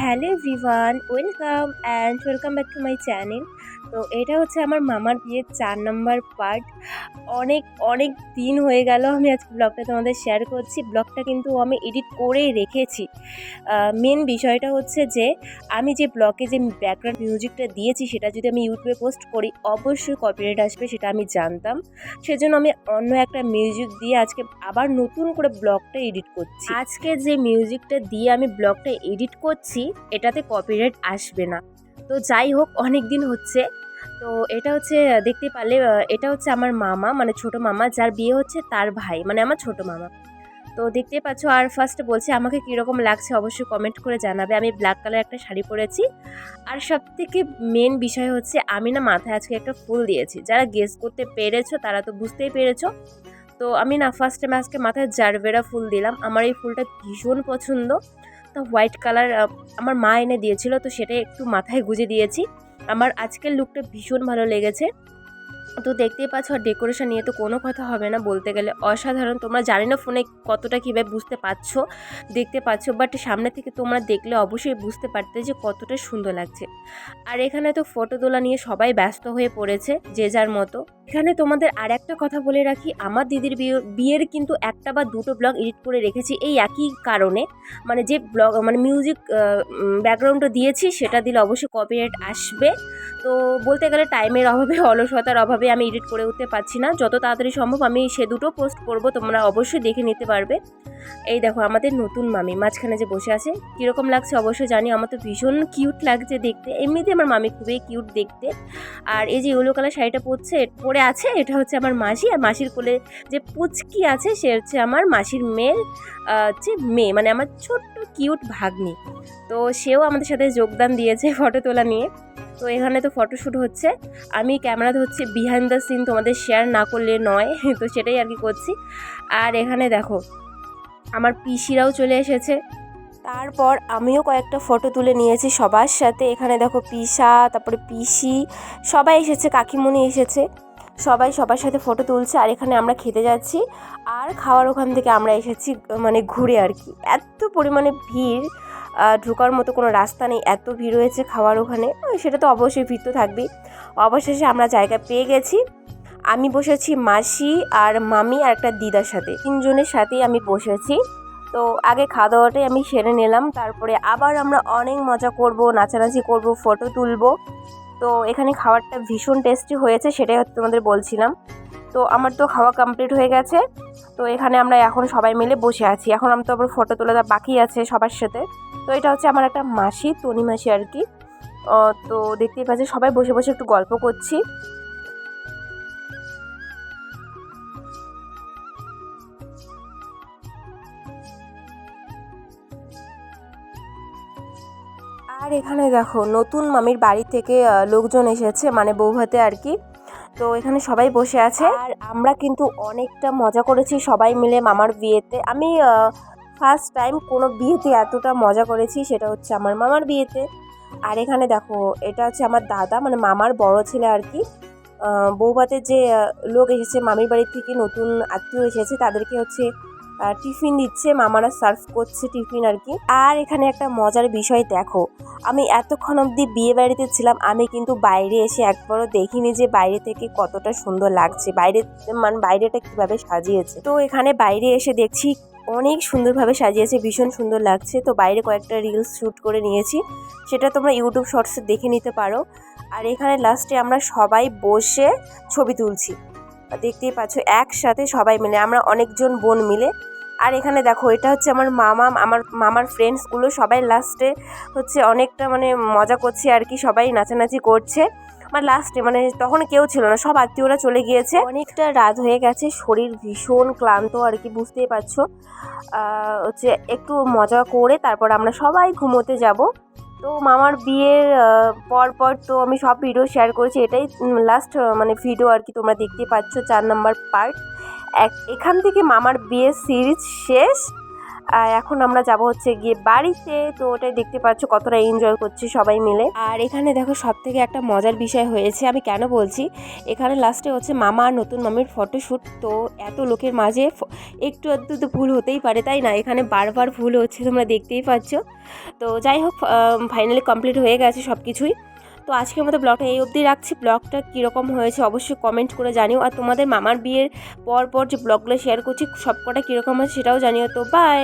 Hello everyone, welcome and welcome back to my channel. তো এটা হচ্ছে আমার মামার বিয়ের চার নম্বর পার্ট। অনেক অনেক দিন হয়ে গেল আমি আজকে ব্লগটা তোমাদের শেয়ার করছি। ব্লগটা কিন্তু আমি এডিট করেই রেখেছি। মেন বিষয়টা হচ্ছে যে, আমি যে ব্লগে যে ব্যাকগ্রাউন্ড মিউজিকটা দিয়েছি, সেটা যদি আমি ইউটিউবে পোস্ট করি, অবশ্যই কপিরাইট আসবে, সেটা আমি জানতাম। সেজন্য আমি অন্য একটা মিউজিক দিয়ে আজকে আবার নতুন করে ব্লগটা এডিট করছি। আজকে যে মিউজিকটা দিয়ে আমি ব্লগটা এডিট করছি এটাতে কপিরাইট আসবে না। তো যাই হোক, অনেক দিন হচ্ছে। তো এটা হচ্ছে, দেখতে পারলে এটা হচ্ছে আমার মামা মানে ছোট মামা, যার বিয়ে হচ্ছে তার ভাই মানে আমার ছোট মামা। তো দেখতে পাচ্ছ, আর ফার্স্ট বলছে, আমাকে কীরকম লাগছে অবশ্যই কমেন্ট করে জানাবে। আমি ব্ল্যাক কালার একটা শাড়ি পরেছি। আর সব থেকে মেন বিষয় হচ্ছে, আমি না মাথায় আজকে একটা ফুল দিয়েছি। যারা গেস করতে পেরেছ, তারা তো বুঝতেই পেরেছ। তো আমি না ফার্স্ট টাইম আজকে মাথায় জারবেরা ফুল দিলাম। আমার এই ফুলটা ভীষণ পছন্দ। তো হোয়াইট কালার আমার মা এনে দিয়েছিল, তো সেটাই একটু মাথায় গুঁজে দিয়েছি। আমার আজকের লুকটা ভীষণ ভালো লেগেছে। তো দেখতেই পাচ্ছ ডেকোরেশন নিয়ে তো কোনো কথা হবে না। বলতে গেলে অসাধারণ। তোমরা জানি না ফোনে কতটা কীভাবে বুঝতে পারছ, দেখতে পাচ্ছ বাট সামনে থেকে তোমরা দেখলে অবশ্যই বুঝতে পারতে যে কতটা সুন্দর লাগছে। আর এখানে তো ফটো তোলা নিয়ে সবাই ব্যস্ত হয়ে পড়েছে, যে যার মতো। এখানে তোমাদের আর একটা কথা বলে রাখি, আমার দিদির বিয়ে, বিয়ের কিন্তু একটা বা দুটো ব্লগ এডিট করে রেখেছি এই একই কারণে। মানে যে ব্লগ মানে মিউজিক ব্যাকগ্রাউন্ডটা দিয়েছি, সেটা দিলে অবশ্যই কপিরাইট আসবে। তো বলতে গেলে টাইমের অভাবে, অলসতার অভাবে আমি এডিট করে উঠতে পারছি না। যত তাড়াতাড়ি সম্ভব আমি সে দুটো পোস্ট করব, তোমরা অবশ্যই দেখে নিতে পারবে। এই দেখো, আমাদের নতুন মামি মাঝখানে যে বসে আছে, কীরকম লাগছে অবশ্যই জানি আমার তো ভীষণ কিউট লাগছে দেখতে। এমনিতে আমার মামি খুবই কিউট দেখতে। আর এই যে ইয়েলো কালার শাড়িটা পরছে, পরে আছে, এটা হচ্ছে আমার মাসি। আর মাসির কোলে যে পুচকি আছে, সে হচ্ছে আমার মাসির মেয়ের যে মেয়ে মানে আমার ছোট্ট কিউট ভাগ্নি। তো সেও আমাদের সাথে যোগদান দিয়েছে ফটো তোলা নিয়ে। তো এখানে তো ফটোশ্যুট হচ্ছে। আমি ক্যামেরা ধরছি বিহাইন্ড দ্য সিন তোমাদের শেয়ার না করলে নয়, তো সেটাই আর কি করছি। আর এখানে দেখো, আমার পিসিরাও চলে এসেছে। তারপর আমিও কয়েকটা ফটো তুলে নিয়েছি সবার সাথে। এখানে দেখো পিসা, তারপরে পিসি, সবাই এসেছে, কাকিমণি এসেছে। সবাই সবার সাথে ফটো তুলছে আর এখানে আমরা খেতে যাচ্ছি। আর খাওয়ার ওখান থেকে আমরা এসেছি মানে ঘুরে আর কি। এত পরিমাণে ভিড় ঢোকার মতো কোনো রাস্তা নেই, এত ভিড় হয়েছে খাওয়ার ওখানে। সেটা তো অবশ্যই ভিড় তো থাকবেই। অবশেষে আমরা জায়গা পেয়ে গেছি। আমি বসেছি মাসি আর মামি আর একটা দিদার সাথে। তিনজনের সাথেই আমি বসেছি। তো আগে খাওয়া দাওয়াটাই আমি সেরে নিলাম। তারপরে আবার আমরা অনেক মজা করব, নাচানাচি করব, ফটো তুলবো। তো এখানে খাবারটা ভীষণ টেস্টি হয়েছে, সেটাই তোমাদের বলছিলাম। তো আমার তো খাওয়া কমপ্লিট হয়ে গেছে। তো এখানে আমরা এখন সবাই মিলে বসে আছি। এখন আমি তো আবার ফটো তোলা বাকি আছে সবার সাথে। তো এটা হচ্ছে আমার একটা মাসি, তনি মাসি আর কি। তো দেখতেই পাচ্ছি, সবাই বসে বসে একটু গল্প করছি। আর এখানে দেখো, নতুন মামির বাড়ি থেকে লোকজন এসেছে মানে বৌভাতে আর কি। তো এখানে সবাই বসে আছে। আর আমরা কিন্তু অনেকটা মজা করেছি সবাই মিলে মামার বিয়েতে। আমি ফার্স্ট টাইম কোনো বিয়েতে এতটা মজা করেছি সেটা হচ্ছে আমার মামার বিয়েতে। আর এখানে দেখো, এটা হচ্ছে আমার দাদা মানে মামার বড় ছেলে আর কি। বৌভাতের যে লোক এসেছে, মামির বাড়ির থেকে নতুন আত্মীয় এসেছে, তাদেরকে হচ্ছে টিফিন দিচ্ছে, মামারা সার্ভ করছে টিফিন আর কি। আর এখানে একটা মজার বিষয় দেখো, আমি এতক্ষণ অবধি বিয়ে বাড়িতে ছিলাম, আমি কিন্তু বাইরে এসে একবারও দেখিনি যে বাইরে থেকে কতটা সুন্দর লাগছে, বাইরে মানে বাইরেটা কীভাবে সাজিয়েছে। তো এখানে বাইরে এসে দেখছি অনেক সুন্দরভাবে সাজিয়েছে, ভীষণ সুন্দর লাগছে। তো বাইরে কয়েকটা রিলস শ্যুট করে নিয়েছি, সেটা তোমরা ইউটিউব শর্টসে দেখে নিতে পারো। আর এখানে লাস্টে আমরা সবাই বসে ছবি তুলছি। দেখতেই পাচ্ছ, একসাথে সবাই মিলে, আমরা অনেকজন বোন মিলে আর এখানে দেখো, এটা হচ্ছে আমার মামা, আমার মামার ফ্রেন্ডসগুলো সবাই লাস্টে হচ্ছে অনেকটা মানে মজা করছে আর কি, সবাই নাচানাচি করছে। আমার লাস্টে মানে তখন কেউ ছিল না, সব আত্মীয়রা চলে গিয়েছে। অনেকটা রাত হয়ে গেছে, শরীর ভীষণ ক্লান্ত আর কি, বুঝতেই পারছ। হচ্ছে একটু মজা করে তারপর আমরা সবাই ঘুমোতে যাব। তো মামার বিয়ের পর পর তো আমি সব ভিডিও শেয়ার করেছি, এটাই লাস্ট মানে ভিডিও আর কি তোমরা দেখতে পাচ্ছ, চার নাম্বার পার্ট এখান থেকে মামার বিয়ের সিরিজ শেষ। আর এখন আমরা যাব হচ্ছে গিয়ে বাড়িতে। তো ওটাই দেখতে পাচ্ছ কতটা এনজয় করছি সবাই মিলে। আর এখানে দেখো সব থেকে একটা মজার বিষয় হয়েছে, আমি কেন বলছি? এখানে লাস্টে হচ্ছে মামা আর নতুন মামির ফটোশ্যুট তো এত লোকের মাঝে একটু আধটু তো ভুল হতেই পারে, তাই না? এখানে বারবার ভুল হচ্ছে, তোমরা দেখতেই পাচ্ছ। তো যাই হোক ফাইনালি কমপ্লিট হয়ে গেছে সব কিছুই তো আজকের মতো ব্লগটা এই অবধি রাখছি। ব্লগটা কীরকম হয়েছে অবশ্যই কমেন্ট করে জানিও। আর তোমাদের মামার বিয়ের পর পর যে ব্লগগুলো শেয়ার করছি, সবকটা কীরকম হয়েছে সেটাও জানিও। তো বাই